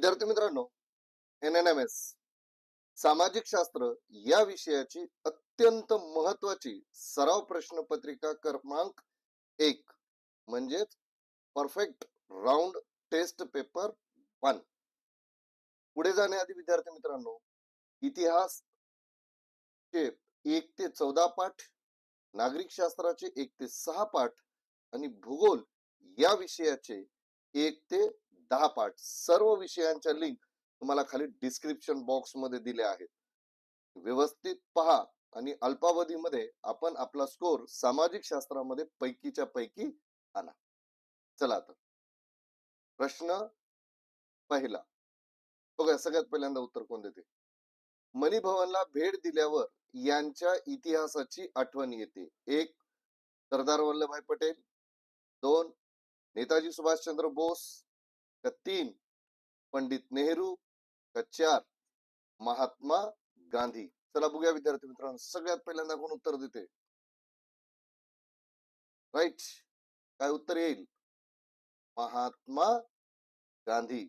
विद्यार्थी मित्रांनो N N M S सामाजिक शास्त्र या विषयाची अत्यंत महत्वाची सराव प्रश्नपत्रिका क्रमांक एक म्हणजेच perfect round test paper one पुढे जाण्याआधी विद्यार्थी मित्रांनो इतिहास चे एक ते चौदा पाठ नागरिक शास्त्राचे एक ते सहा पाठ आणि भूगोल या विषयाचे एक ते दहा पाठ सर्व विषयांच्या लिंक तुम्हाला खाली डिस्क्रिप्शन बॉक्समध्ये दिल्या आहेत. व्यवस्थित पहा आणि अल्पावधीमध्ये आपण आपला स्कोर सामाजिक शास्त्रामध्ये पैकीच्या पैकी आणा. चला तर प्रश्न पहिला. बघा सगळ्यात पहिल्यांदा उत्तर कोण देते? मणिभवनला भेट दिल्यावर यांच्या इतिहासाची आठवण येते. एक सरदार वल्लभभाई पटेल. दोन नेताजी सुभाषचंद्र बोस. का तीन? पंडित नेहरू का चार? महात्मा गांधी. चला बघूया विद्यार्थी मित्रांनो सगळ्यात पहिल्यांदा कोण उत्तर देते? राईट काय उत्तर येईल? महात्मा गांधी.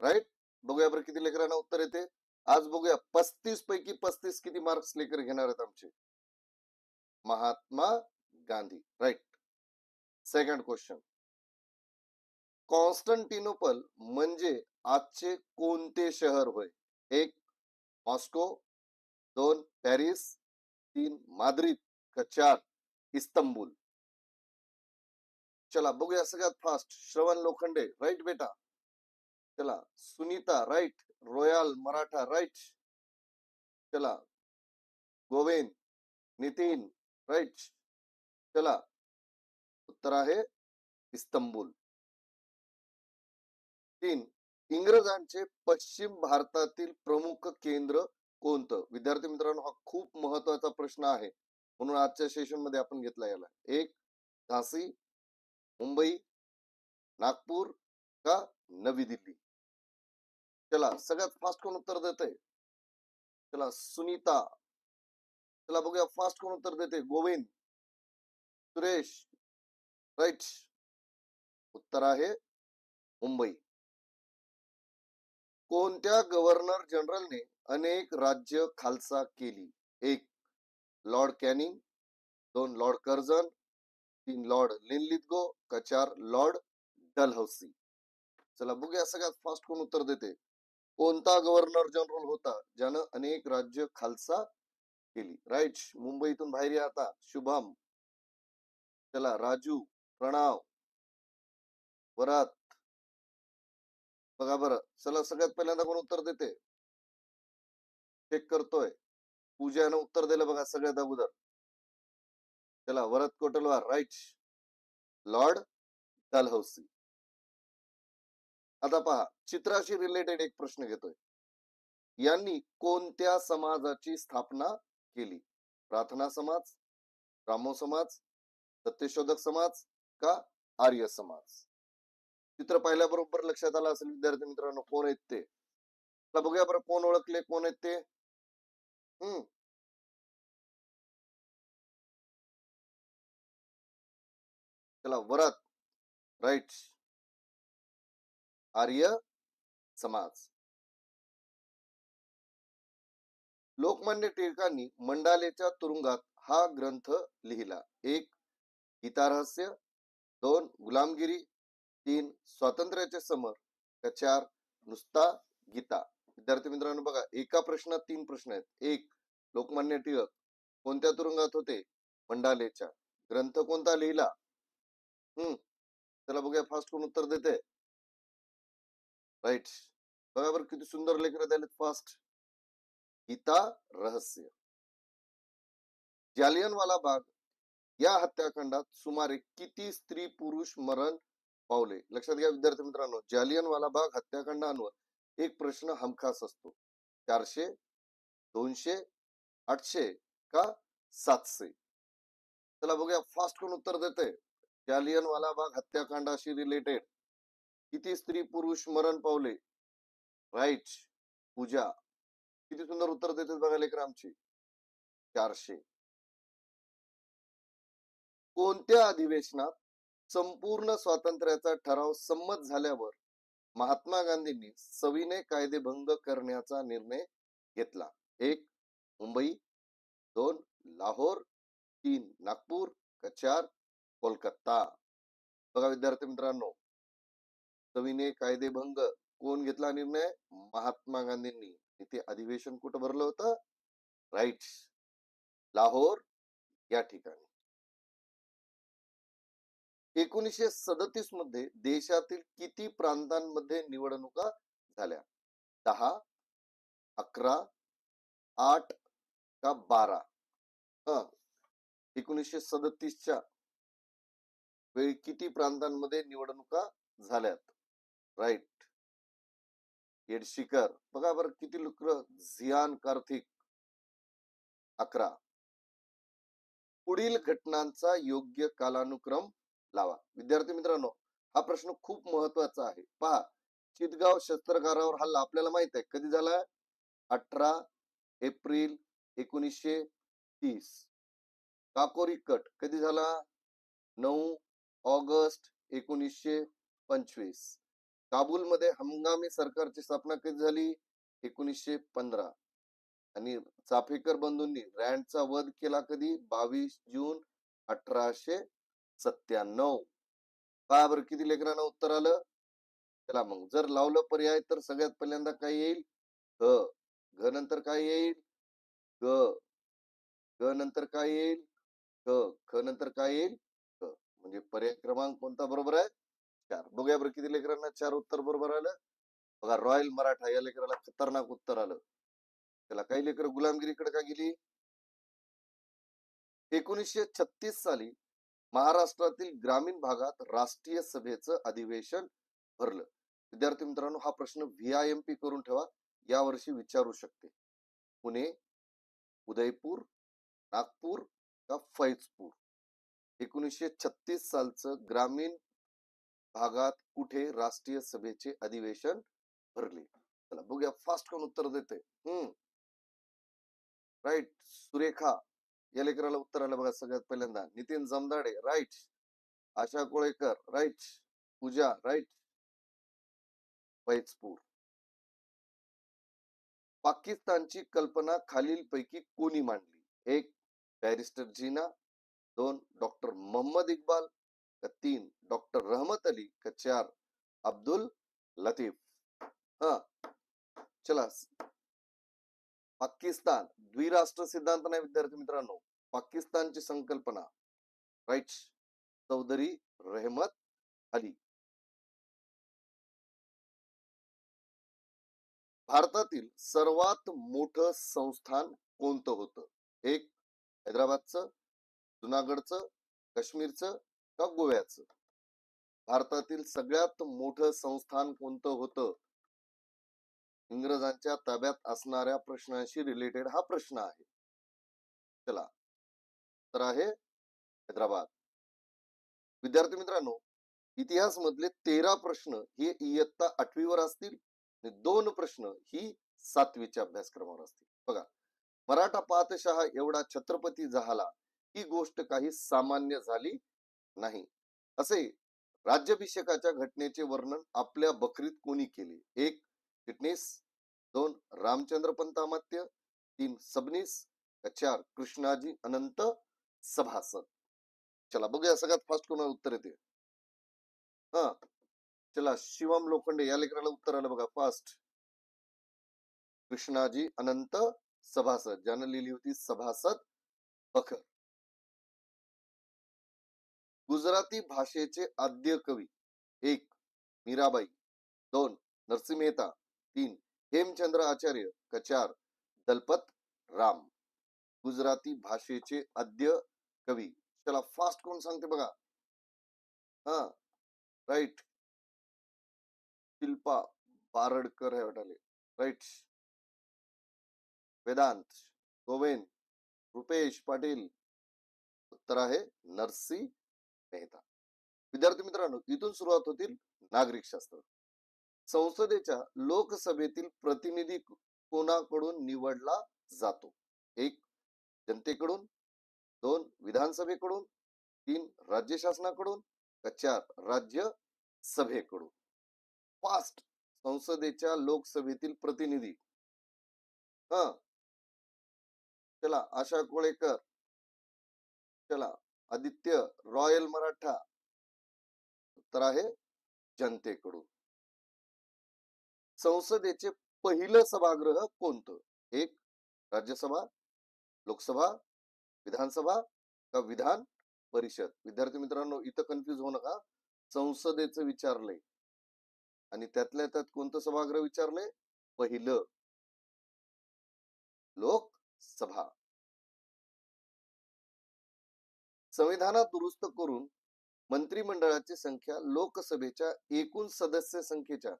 राईट बघूया बरं किती लेकरांना उत्तर येते. आज बघूया पस्तीस पैकी पस्तीस किती मार्क्स लेकर घेणार आहेत आमचे? Mahatma Gandhi. Right second question Constantinople म्हणजे आजचे कोणते शहर होय? एक मॉस्को दोन पॅरिस तीन माद्रिद का चार इस्तंबूल. चला बघूया सगळ्यात फास्ट श्रवण लोखंडे राईट बेटा? चला Sunita right Royal Maratha right चला गोविंद नितीन राईट चला उत्तर आहे इस्तंबूल. तीन इंग्रजांचे पश्चिम भारतातील प्रमुख केंद्र कोणतं? विद्यार्थी मित्रांनो हा खूप महत्त्वाचा प्रश्न आहे. म्हणून आजच्या सेशनमध्ये आपण घेतला याला. एक झाशी मुंबई नागपूर का नवी दिल्ली? चला सगळ्यात फास्ट कोण उत्तर देते चला सुनीता. चला बघूया फास्ट कोण उत्तर देते गोविंद. सुरेश. राईट. उत्तर आहे मुंबई. कोणत्या गव्हर्नर जनरलने अनेक राज्य खालसा केली? एक लॉर्ड कॅनिंग दोन लॉर्ड कर्जन तीन लॉर्ड लिनलिथगो का चार लॉर्ड डलहौसी? चला बघूया सगळ्यात फास्ट कोण उत्तर देते. कोणता गव्हर्नर जनरल होता ज्यानं अनेक राज्य खालसा केली? राईट मुंबईतून बाहेर या आता. शुभम. चला राजू प्रणव. वरात. बघा बरं चला सगळ्यात पहिल्यांदा कोण उत्तर देते? चेक करतोय. पूजानं उत्तर दिलं बघा सगळ्यात अगोदर. चला Varad Kotalwar right. Lord Dalhousie आता पहा चित्राशी रिलेटेड एक प्रश्न घेतोय. यांनी कोणत्या समाजाची स्थापना केली? प्रार्थना समाज ब्राह्मो समाज सत्यशोधक समाज का आर्य समाज? चित्र पाहिल्याबरोबर लक्षात आलं असेल विद्यार्थी मित्रांनो कोण आहेत ते? बघूया बरं कोण ओळखले कोण आहेत ते? हम्म चला वरात राईट आर्य समाज. लोकमान्य टिळकांनी मंडालेच्या तुरुंगात हा ग्रंथ लिहिला. एक गीतारहस्य दोन गुलामगिरी. तीन स्वातंत्र्याचे समर का चार नुसता गीता. विद्यार्थी मित्रांनो बघा एका प्रश्नात तीन प्रश्न आहेत. एक लोकमान्य टिळक कोणत्या तुरुंगात होते? मंडालेच्या ग्रंथ कोणता लिहिला? हम्म त्याला बघूया फास्ट कोण उत्तर देते राईट बघा बरं किती सुंदर लेखन द्यालेत फास्ट गीता रहस्य. जालियनवाला बाग या हत्याकांडात सुमारे किती स्त्री पुरुष मरण पावले. लक्षात घ्या विद्यार्थी मित्रांनो जालियनवाला बाग हत्याकांडांवर एक प्रश्न हमखास असतो. चारशे दोनशे आठशे का सातशे? चला बघूया. फास्ट कोण उत्तर देते जालियनवाला बाग हत्याकांडाशी रिलेटेड किती स्त्री पुरुष मरण पावले? राईट. पूजा. किती सुंदर उत्तर देते बघा लेकर आमची चारशे. कोणत्या अधिवेशनात संपूर्ण स्वातंत्र्याचा ठराव संमत झाल्यावर महात्मा गांधींनी सविनय कायदेभंग करण्याचा निर्णय घेतला. एक मुंबई. दोन लाहोर. तीन नागपूर. का चार कोलकाता. बघा विद्यार्थी मित्रांनो सविनय कायदेभंग कोण घेतला निर्णय? महात्मा गांधींनी. इथे अधिवेशन कुठं भरलं होतं? राईट लाहोर या ठिकाणी. एकोणीसशे सदतीसमध्ये देशातील किती प्रांतांमध्ये निवडणुका झाल्या? दहा अकरा आठ का बारा? एकोणीसशे सदतीसच्या वेळी किती प्रांतांमध्ये निवडणुका झाल्यात? राईट. येडशिकर बघा बरं किती लुकर झियान कार्थिक. अकरा. पुढील घटनांचा योग्य कालानुक्रम लावा. विद्यार्थी मित्रांनो हा प्रश्न खूप महत्त्वाचा आहे. पहा चितगाव शस्त्रकारावर हल्ला आपल्याला माहीत आहे. कधी झाला? अठरा एप्रिल एकोणीसशे तीस. काकोरी कट. कधी झाला? नऊ ऑगस्ट एकोणीसशे पंचवीस. काबूलमध्ये हंगामी सरकारची स्थापना कधी झाली? एकोणीसशे पंधरा. आणि चाफेकर बंधूंनी रँडचा वध केला कधी? बावीस जून अठराशे सत्त्याण्णव. पहा बरं किती लेकरांना उत्तर आलं? चला मग जर लावलं पर्याय तर सगळ्यात पहिल्यांदा काय येईल? ग. घ नंतर काय येईल? ग. ग नंतर काय येईल? ग. ख नंतर काय येईल? क म्हणजे पर्याय क्रमांक कोणता बरोबर आहे? चार. बघूया बरं किती लेकरांना चार उत्तर बरोबर आलं. बघा रॉयल मराठा या लेकराला खतरनाक उत्तर आलं. त्याला काही लेकर गुलामगिरीकडे का गेली? एकोणीसशे छत्तीस साली महाराष्ट्रातील ग्रामीण भागात राष्ट्रीय सभेचं अधिवेशन भरलं. विद्यार्थी मित्रांनो हा प्रश्न व्ही आय एम पी करून ठेवा. यावर्षी विचारू शकते. पुणे उदयपूर नागपूर का फैजपूर? एकोणीसशे छत्तीस सालचं ग्रामीण भागात कुठे राष्ट्रीय सभेचे अधिवेशन भरले? चला बघूया. फास्ट कोण उत्तर देते हम्म. राईट सुरेखा. या लेकराला उत्तर आलं बघा सगळ्यात पहिल्यांदा. Nitin Jamdade right Asha Kolekar right Pooja right Paijpur. पाकिस्तानची कल्पना खालीलपैकी कोणी मांडली? एक बॅरिस्टर जीना दोन डॉक्टर मोहम्मद इक्बाल का तीन डॉक्टर रहमत अली का चार अब्दुल लतीफ. हा चला. पाकिस्तान द्विराष्ट्र सिद्धांत नाही विद्यार्थी मित्रांनो. पाकिस्तानची संकल्पना. राईट? चौधरी रहमत अली. भारतातील सर्वात मोठं संस्थान कोणतं होतं? एक हैदराबादचं जुनागडचं काश्मीरचं का गोव्याचं? भारतातील सगळ्यात मोठं संस्थान कोणतं होतं? इंग्रजांच्या ताब्यात असणाऱ्या प्रश्नांशी रिलेटेड हा प्रश्न आहे. चला. तर आहे हैदराबाद. विद्यार्थी मित्रांनो इतिहास मधले तेरा प्रश्न हे इयत्ता आठवीवर असतील आणि दोन प्रश्न ही सातवीच्या अभ्यासक्रमावर असतील. बघा मराठा पातशहा एवढा छत्रपती झाला ही गोष्ट काही सामान्य झाली नाही. असे राज्याभिषेकाच्या घटनेचे वर्णन आपल्या बकरीत कोणी केले? एक चिटणीस दोन रामचंद्र पंतामात्य तीन सबनीस चार कृष्णाजी अनंत सभासद. चला बघूया सगळ्यात फास्ट कोणाला उत्तर येते. हा चला शिवम लोखंडे या लेकराला उत्तर आलं बघा फास्ट कृष्णाजी अनंत सभासद ज्यानं लिहिली होती सभासद बखर गुजराती भाषेचे आद्य कवी एक मीराबाई दोन नरसिंह मेहता तीन हेमचंद्र आचार्य कचार दलपत राम गुजराती भाषेचे आद्य कवी. चला फास्ट कोण सांगते बघा? हा राईट शिल्पा बारडकर आहे वाटाले. राईट वेदांत गोवेन रुपेश पाटील. उत्तर आहे नरसी मेहता. विद्यार्थी मित्रांनो इथून सुरुवात होतील नागरिक शास्त्र. संसदेच्या लोकसभेतील प्रतिनिधी कोणाकडून निवडला जातो? एक जनतेकडून दोन विधानसभेकडून तीन राज्य शासनाकडून का चार राज्य सभेकडून? फास्ट संसदेच्या लोकसभेतील प्रतिनिधी. हा. चला आशा कोळेकर. चला आदित्य रॉयल मराठा. तर आहे जनतेकडून. संसदेचे पहिलं सभागृह कोणतं? एक राज्यसभा लोकसभा विधानसभा का विधान परिषद? विद्यार्थी मित्रांनो इथं कन्फ्युज होऊ नका. संसदेचं विचारलंय. आणि त्यातल्या त्यात कोणतं सभागृह विचारलंय? पहिलं लोकसभा. संविधानात दुरुस्त करून मंत्रिमंडळाची संख्या लोकसभेच्या एकूण सदस्य संख्येच्या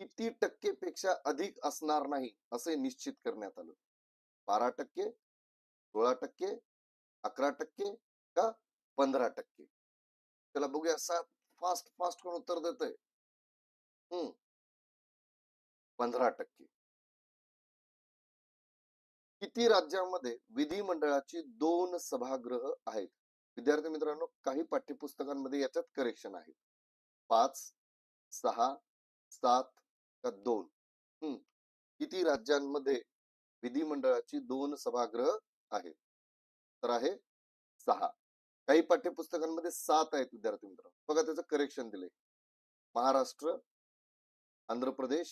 किती टक्के पेक्षा अधिक असणार नाही असे निश्चित करण्यात आलं. बारा टक्के सोळा टक्के अकरा टक्के का पंधरा टक्के? त्याला बघूया सात फास्ट फास्ट कोण उत्तर देत आहे हम्म पंधरा टक्के. किती राज्यांमध्ये विधिमंडळाची दोन सभागृह आहेत? विद्यार्थी मित्रांनो काही पाठ्यपुस्तकांमध्ये याच्यात करेक्शन आहे पाच सहा सात का दोन? हम्म किती राज्यांमध्ये विधिमंडळाची दोन सभागृह आहेत? तर आहे सहा. काही पाठ्यपुस्तकांमध्ये सात आहेत विद्यार्थी मित्र बघा त्याचं करेक्शन दिले महाराष्ट्र आंध्र प्रदेश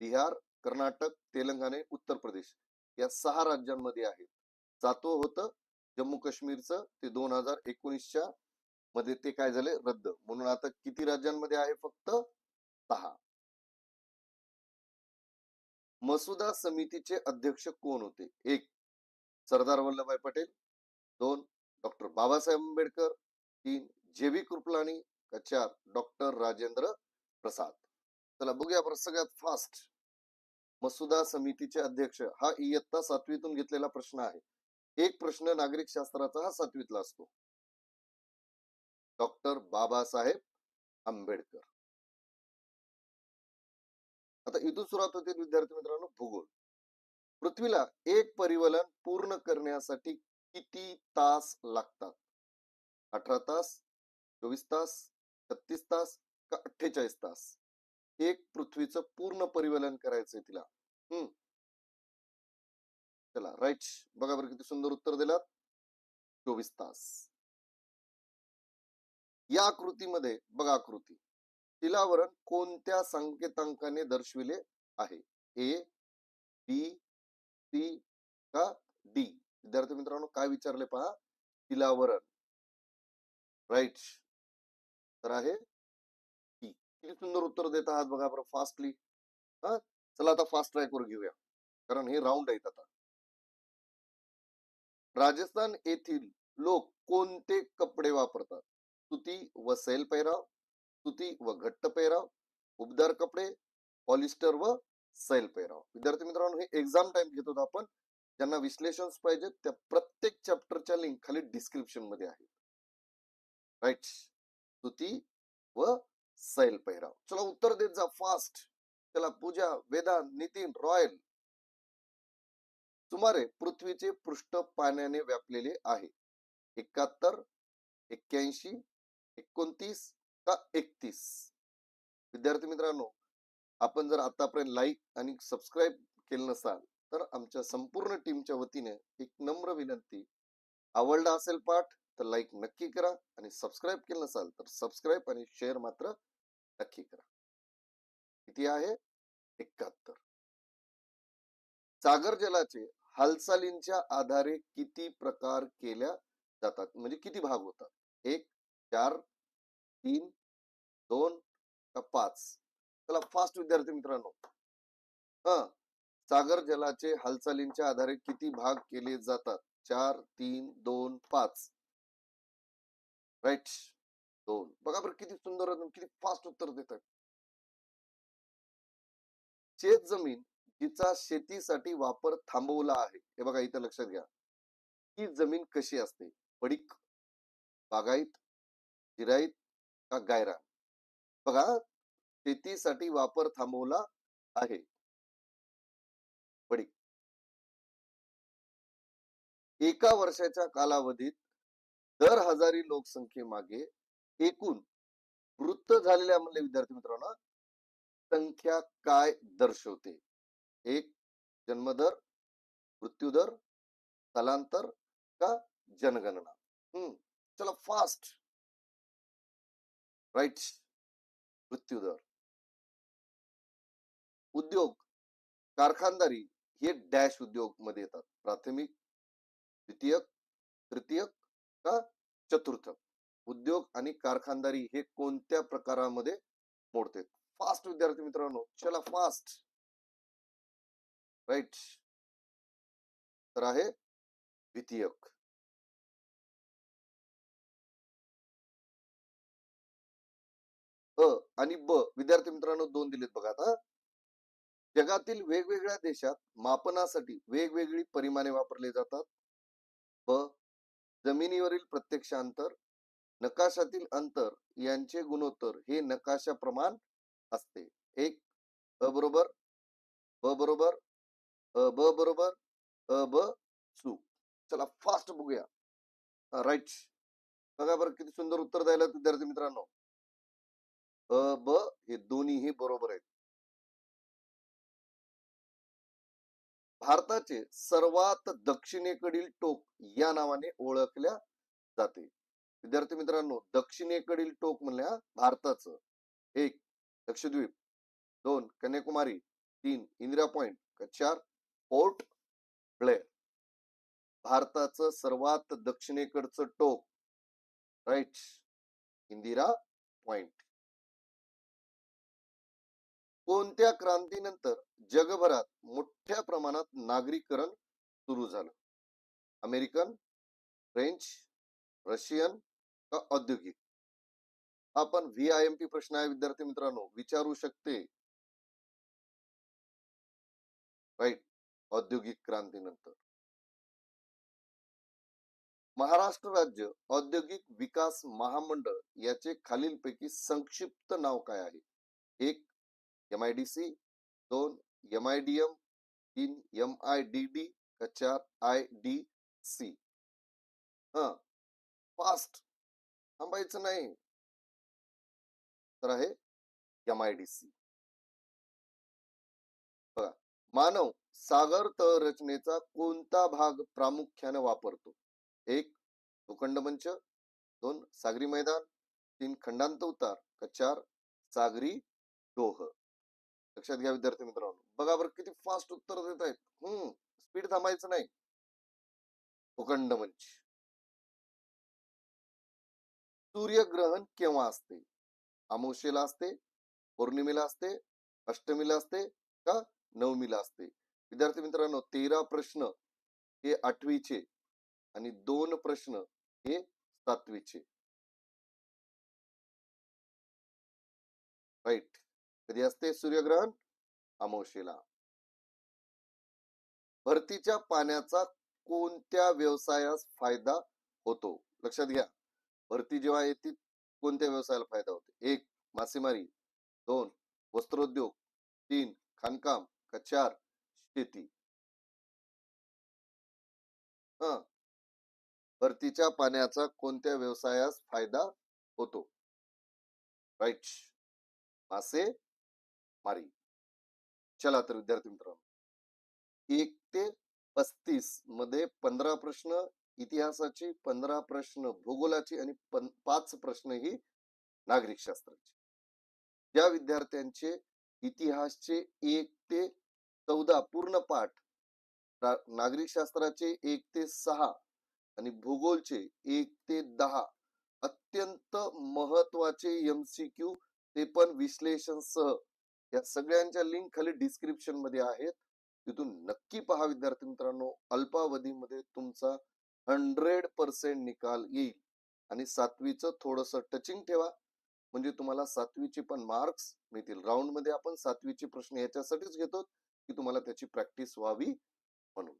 बिहार कर्नाटक तेलंगणे उत्तर प्रदेश या सहा राज्यांमध्ये आहेत. जातो होतं जम्मू काश्मीरचं ते दोन हजार एकोणीसच्या मध्ये ते काय झाले? रद्द. म्हणून आता किती राज्यांमध्ये आहे फक्त सहा. मसुदा समितीचे अध्यक्ष कोण होते? एक सरदार वल्लभभाई पटेल. दोन डॉक्टर बाबासाहेब आंबेडकर. तीन जेबी कृपलानी. का चार डॉक्टर राजेंद्र प्रसाद. चला बघूया आपण सगळ्यात फास्ट मसुदा समितीचे अध्यक्ष. हा इयत्ता सातवीतून घेतलेला प्रश्न आहे. एक प्रश्न नागरिक शास्त्राचा हा सातवीतला असतो. डॉक्टर बाबासाहेब आंबेडकर. आता इथून सुरुवात होते विद्यार्थी मित्रांनो भूगोल. पृथ्वीला एक परिवलन पूर्ण करण्यासाठी किती तास लागतात? अठरा तास चोवीस तास छत्तीस तास का अठ्ठेचाळीस तास? एक पृथ्वीचं पूर्ण परिवलन करायचंय तिला. हम्म चला राईट. बघा बरं किती सुंदर उत्तर दिलात. चोवीस तास. या आकृतीमध्ये बघा आकृती. तिलावरण कोणत्या संकेतांकाने दर्शविले आहे? ए बी सी का डी विद्यार्थी मित्रांनो काय विचारले पहा? तिलावरण. राईट तर आहे टी किती सुंदर उत्तर देत आहात बघा बरं फास्टली हा? चला आता फास्ट ट्रॅकवर घेऊया. कारण हे राऊंड आहेत आता. राजस्थान येथील लोक कोणते कपडे वापरतात? सुती व सैल सुती व घट्ट पेहराव उबदार कपडे पॉलिस्टर व सैल पेहराव विद्यार्थी मित्रांनो हे एक्झाम टाइम घेत होतो आपण. ज्यांना विश्लेषण पाहिजे त्या प्रत्येक चॅप्टरच्या लिंक खाली डिस्क्रिप्शनमध्ये आहेत. राईट सुती व सैल पेहराव चला उत्तर देत जा फास्ट चला पूजा वेदा नितीन रॉयल. सुमारे पृथ्वीचे पृष्ठ पाण्याने व्यापलेले आहे. एकाहत्तर एक्क्याऐंशी एकोणतीस का एकतीस? विद्यार्थी मित्रांनो आपण जर आतापर्यंत लाईक आणि सबस्क्राईब केलं नसाल तर आमच्या संपूर्ण टीमच्या वतीने एक नम्र विनंती आवडला असेल पाठ तर लाईक नक्की करा आणि सबस्क्राईब केलं नसाल तर सबस्क्राईब आणि शेअर मात्र नक्की करा. किती आहे? एकाहत्तर. सागर जलाचे हालचालींच्या आधारे किती प्रकार केल्या जातात? म्हणजे किती भाग होतात? एक चार तीन दोन का पाच? चला फास्ट विद्यार्थी मित्रांनो. हा. सागर जलाचे हालचालींच्या आधारे किती भाग केले जातात? चार तीन दोन पाच. राईट दोन. बघा बरं किती सुंदर किती फास्ट उत्तर देतात. शेत जमीन जिचा शेतीसाठी वापर थांबवला आहे. हे बघा इथं लक्षात घ्या. ही जमीन कशी असते? पडीक बागायत जिराईत का गायरान बघा शेतीसाठी वापर थांबवला आहे. एका वर्षाच्या कालावधीत दर हजारी लोकसंख्येमागे एकूण वृत्त झालेल्या म्हणले विद्यार्थी मित्रांनो संख्या काय दर्शवते? एक जन्मदर मृत्यूदर स्थलांतर का जनगणना? हम्म चला फास्ट राईट? मृत्यूदर. उद्योग कारखानदारी हे डॅश उद्योगमध्ये येतात. प्राथमिक द्वितीयक तृतीयक का चतुर्थक? उद्योग आणि कारखानदारी हे कोणत्या प्रकारामध्ये मोडते? फास्ट विद्यार्थी मित्रांनो. चला फास्ट राईट? तर आहे द्वितीयक. अ आणि ब. विद्यार्थी मित्रांनो दोन दिलेत बघा आता. जगातील वेगवेगळ्या देशात मापनासाठी वेगवेगळी परिमाणे वापरले जातात. ब. जमिनीवरील प्रत्यक्ष अंतर नकाशातील अंतर यांचे गुणोत्तर हे नकाशा प्रमाण असते. एक अ बरोबर ब बरोबर अ ब बरोबर अ ब सु. चला फास्ट बघूया. राईट बघा बरं किती सुंदर उत्तर द्यायला विद्यार्थी मित्रांनो. अ ब हे दोन्हीही बरोबर आहेत. भारताचे सर्वात दक्षिणेकडील टोक या नावाने ओळखल्या जाते. विद्यार्थी मित्रांनो दक्षिणेकडील टोक म्हणल्या भारताचं. एक लक्षद्वीप दोन कन्याकुमारी. तीन इंदिरा पॉइंट. चार पोर्ट ब्लेअर. भारताचं सर्वात दक्षिणेकडचं टोक. राईट इंदिरा पॉइंट. कोणत्या क्रांतीनंतर जगभरात मोठ्या प्रमाणात नागरीकरण सुरू झालं? अमेरिकन फ्रेंच रशियन का औद्योगिक? आपण व्ही आय एम पी प्रश्न आहे विद्यार्थी मित्रांनो. विचारू शकते. राईट. औद्योगिक क्रांतीनंतर. महाराष्ट्र राज्य औद्योगिक विकास महामंडळ याचे खालीलपैकी संक्षिप्त नाव काय आहे? एक एम आय डी सी दोन एम आय डी एम तीन एम आय डी डी का चार आय डी सी हा फास्ट थांबायचं नाही. तर आहे एम आय डी सी बघा मानव सागर तळ रचनेचा कोणता भाग प्रामुख्याने वापरतो? एक भूखंड मंच. दोन सागरी मैदान. तीन खंडांत उतार. का चार सागरी डोह. लक्षात घ्या विद्यार्थी मित्रांनो. बघा बरं किती फास्ट उत्तर देत आहेत. हम्म स्पीड थांबायचं नाही. भूखंड मंच. सूर्यग्रहण केव्हा असते? अमावशेला असते? पौर्णिमेला असते? अष्टमीला असते? का नवमीला असते? विद्यार्थी मित्रांनो तेरा प्रश्न हे आठवीचे आणि दोन प्रश्न हे सातवीचे. राईट कधी असते सूर्यग्रहण? अमावशेला भरतीच्या पाण्याचा कोणत्या व्यवसायास फायदा होतो? लक्षात घ्या. भरती जेव्हा येते कोणत्या व्यवसायाला फायदा होतो? एक मासेमारी. दोन वस्त्रोद्योग. तीन खाणकाम का चार शेती. हा. भरतीच्या पाण्याचा कोणत्या व्यवसायास फायदा होतो? राईट. मासे मारी. चला तर विद्यार्थी मित्रांनो. एक ते पस्तीसमध्ये पंधरा प्रश्न इतिहासाची पंधरा प्रश्न भूगोलाची आणि पाच प्रश्न ही नागरिक शास्त्राची. ज्या विद्यार्थ्यांचे इतिहासचे एक ते चौदा पूर्ण पाठ नागरिक शास्त्राचे एक ते सहा आणि भूगोलचे एक ते दहा अत्यंत महत्त्वाचे एमसीक्यू ते पण विश्लेषण सह या सगळ्यांच्या लिंक खाली डिस्क्रिप्शनमध्ये आहेत. तिथून नक्की पहा विद्यार्थी मित्रांनो अल्पावधीमध्ये तुमचा हंड्रेड पर्सेंट निकाल येईल. आणि सातवीचं थोडस टचिंग ठेवा. म्हणजे तुम्हाला सातवीचे पण मार्क्स मिळतील. राऊंडमध्ये आपण सातवीचे प्रश्न याच्यासाठीच घेतो की तुम्हाला त्याची प्रॅक्टिस व्हावी म्हणून.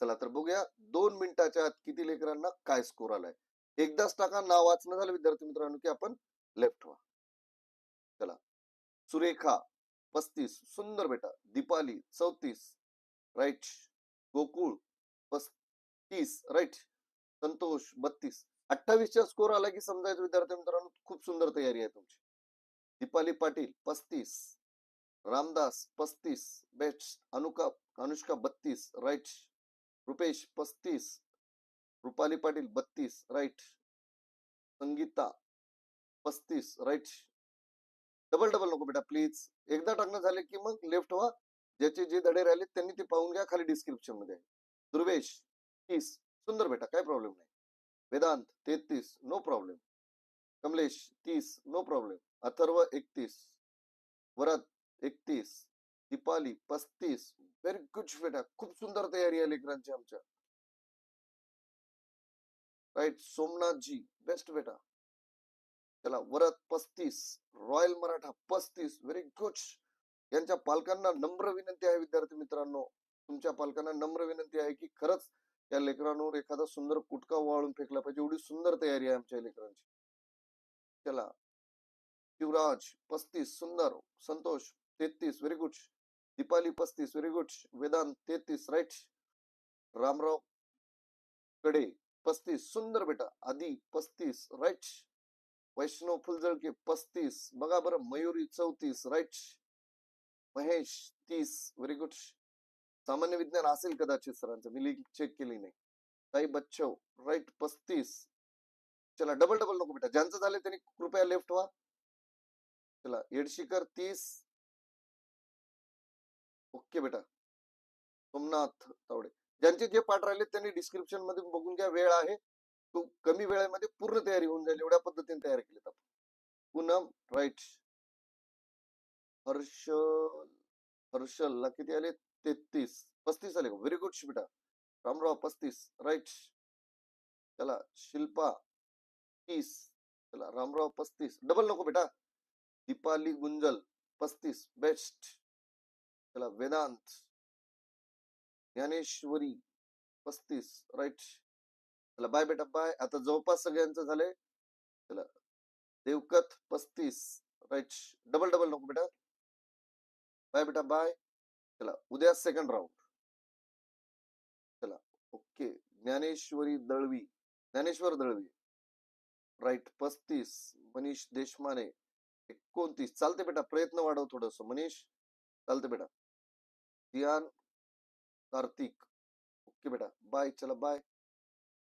चला तर बघूया दोन मिनिटाच्या आत किती लेकरांना काय स्कोर आलाय? एकदाच टाका नाव वाचणं झालं विद्यार्थी मित्रांनो की आपण लेफ्ट व्हा. सुरेखा पस्तीस सुंदर बेटा दीपाली चौतीस राईट गोकुळ पस्तीस राईट संतोष बत्तीस. अठ्ठावीसच्या स्कोर आला की समजायचं विद्यार्थी मित्रांनो खूप सुंदर तयारी आहे तुमची. दीपाली पाटील पस्तीस. रामदास पस्तीस. बेस्ट अनुका अनुष्का बत्तीस. राईट रुपेश पस्तीस. रुपाली पाटील बत्तीस. राईट संगीता पस्तीस. राईट डबल डबल नको बेटा प्लीज. एकदा टाकणं झाले की मग लेफ्ट व्हा. ज्याचे जे धडे राहिले त्यांनी ते पाहून घ्या खाली डिस्क्रिप्शनमध्ये. आहे. दुर्वेश तीस. सुंदर बेटा काय प्रॉब्लेम नाही. वेदांत तेहतीस. नो प्रॉब्लेम कमलेश तीस. नो प्रॉब्लेम अथर्व एकतीस. वरद एकतीस. दीपाली पस्तीस. व्हेरी गुड बेटा. खूप सुंदर तयारी आहे लेकरांची आमच्या. राईट सोमनाथजी. बेस्ट बेटा. त्याला वरद पस्तीस रॉयल मराठा पस्तीस व्हेरी गुड. यांच्या पालकांना नम्र विनंती आहे विद्यार्थी मित्रांनो. तुमच्या पालकांना नम्र विनंती आहे की खरंच या लेकरांवर एखादा सुंदर कुटका वाळून फेकला पाहिजे. एवढी सुंदर तयारी आहे आमच्या लेकरांची. चला. शिवराज पस्तीस सुंदर संतोष तेहतीस व्हेरी गुड. दीपाली पस्तीस व्हेरी गुड. वेदांत तेहतीस राईट. रामरावकडे पस्तीस सुंदर बेटा. आदी पस्तीस राईट. वैष्णव फुलजळके पस्तीस बघा बरं मयुरी चौतीस राईट महेश तीस व्हेरी गुड. सामान्य विज्ञान असेल कदाचित सरांचं मी लिंक चेक केली नाही. ताई बच्चव राईट पस्तीस. चला डबल डबल नको बेटा ज्यांचं झालं त्यांनी कृपया लेफ्ट व्हा. चला येडशीकर तीस. ओके बेटा. सोमनाथ तावडे. ज्यांचे जे पाठ राहिले त्यांनी डिस्क्रिप्शनमध्ये बघून घ्या वेळ आहे. तो कमी वेळेमध्ये पूर्ण तयारी होऊन जाईल एवढ्या पद्धतीने तयार केलेत आपण. पूनम राईट हर्षल हर्षलला किती आले? तेहतीस पस्तीस आले व्हेरी गुड बेटा रामराव पस्तीस राईट चला शिल्पा तीस. चला रामराव पस्तीस. डबल नको बेटा. दीपाली गुंजल पस्तीस बेस्ट चला वेदांत ज्ञानेश्वरी पस्तीस राईट चला बाय बेटा बाय. आता जवळपास सगळ्यांचं झालंय. चला देवकत पस्तीस. राईट डबल डबल नको बेटा. बाय बेटा बाय. चला उद्या सेकंड राऊंड चला ओके. ज्ञानेश्वरी दळवी. ज्ञानेश्वर दळवी. राईट पस्तीस. मनीष देशमाने. एकोणतीस. चालते बेटा प्रयत्न वाढव थोडस. मनीष चालते बेटा. दियान कार्तिक. ओके बेटा बाय. चला बाय.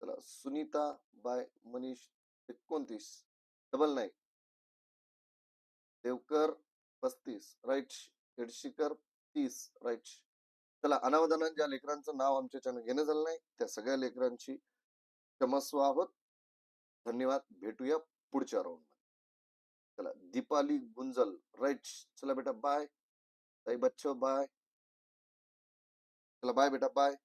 चला सुनीता बाय मनीष एकोणतीस. डबल नाईन देवकर पस्तीस. राईट हेडशिकर तीस. राईट चला अनावधानात ज्या लेकरांचं नाव आमच्याच्यानं घेणं झालं नाही त्या सगळ्या लेकरांची क्षमस्व आहोत. धन्यवाद. भेटूया पुढच्या राऊंडमध्ये. चला दीपाली गुंजल. राईट चला बेटा बाय ताई बच्चो बाय चला बाय बेटा बाय